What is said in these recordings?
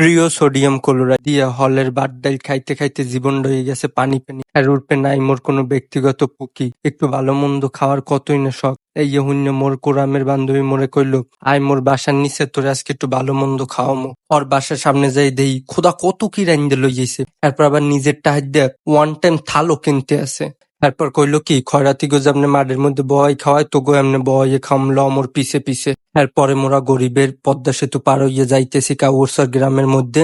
প্রিয় sodium chloride দিয়া হলের বাড্ডাইল খাইতে খাইতে জীবন রয়ে গেছে পানি পানি। আর উর্পে নাই মোর কোনো ব্যক্তিগত পুকি। একটু ভালো মন্দ খাওয়ার কতই না শখ। এই হুন্য মোর কোরামের বান্ধবী মোরে কইল, আয় মোর বাসার নিচে, তোরে আজকে একটু ভালো মন্দ খাওয়ামো। ওর বাসার সামনে যাই দেই, খোদা কত কি রাইন্দে লই যাইছে তারপর আবার নিজের টাহার দিয়ে ওয়ান টাইম থালো কিনতে আছে তারপর কইলো কি, খয়রাতি গো যেমনে মাঠের মধ্যে বয় খাওয়ায়, তো গো এমনি বয়ে খামলো অমর পিছে পিছে। এরপরে মোরা গরিবের পদ্মা সেতু পার হইয়া যাইতেছি কাউরসর গ্রামের মধ্যে।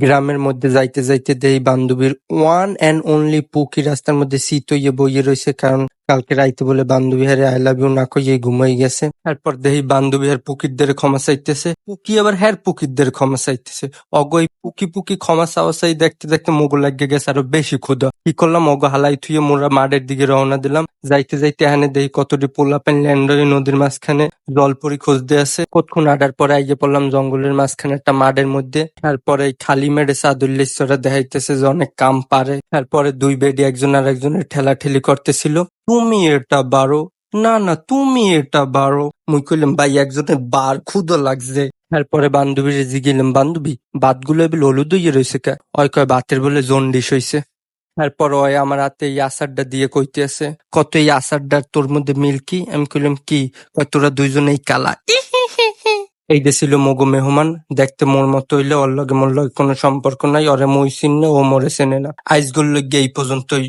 গ্রামের মধ্যে যাইতে যাইতে দেই বান্ধবীর ওয়ান অ্যান্ড অনলি পুকি রাস্তার মধ্যে শীত হইয়ে বইয়ে রয়েছে কারণ কালকে রাইতে বলে, বান্ধবী হারে আই লাভ ইউ না কইয়ে ঘুমাই গেছে। তারপর দেহি বান্ধবী হার পুকিরদের ক্ষমা চাইতেছে। পুকি আবার হ্যার পুকিরদের ক্ষমা চাইতেছে। অগই পুকি পুকি ক্ষমা চাওয়া চাই দেখতে দেখতে মোগল লাগিয়ে গেছে আরও বেশি ক্ষুদা কি করলাম? অগ হালাই থুয়ে মোরা মাঠের দিকে রওনা দিলাম। যাইতে যাইতে এখানে দেহি কতটি পোলা প্যান ল্যান্ডারি নদীর মাঝখানে জলপরি খুঁজতে আছে কতক্ষণ আডার পরে আইয়ে পড়লাম জঙ্গলের মাঝখানে একটা মাঠের মধ্যে। তারপরে খালি মেরে সাদুল্লেশ্বরা দেখাইতেছে যে অনেক কাম পারে। তারপরে দুই বেডি একজন আর একজনের ঠেলাঠেলি করতেছিল। তুমি এটা বারো। না না, তুমি এটা বারো। মুই কইলাম, ভাই একজনের বার ক্ষুদো লাগছে। তারপরে বান্ধবীর জিগিলাম বান্ধবী বাতগুলো এবার হলুদ হইয়ে রয়েছে কে? ওই কয় বাতের বলে জন্ডিস হইছে। তারপর ওই আমার হাতে এই আচারটা দিয়ে কইতে আছে, কত এই আচারটার তোর মধ্যে মিল কি? আমি কইলাম, কি? তোরা দুইজনেই কালা। এই যে ছিল মগো মেহমান। দেখতে মোর মতো হইলে ওর লগে মোর লগে কোনো সম্পর্ক নাই। ওরে মই চিনে ও মরে চেনে না। আইসগুলো গিয়ে এই পর্যন্তই।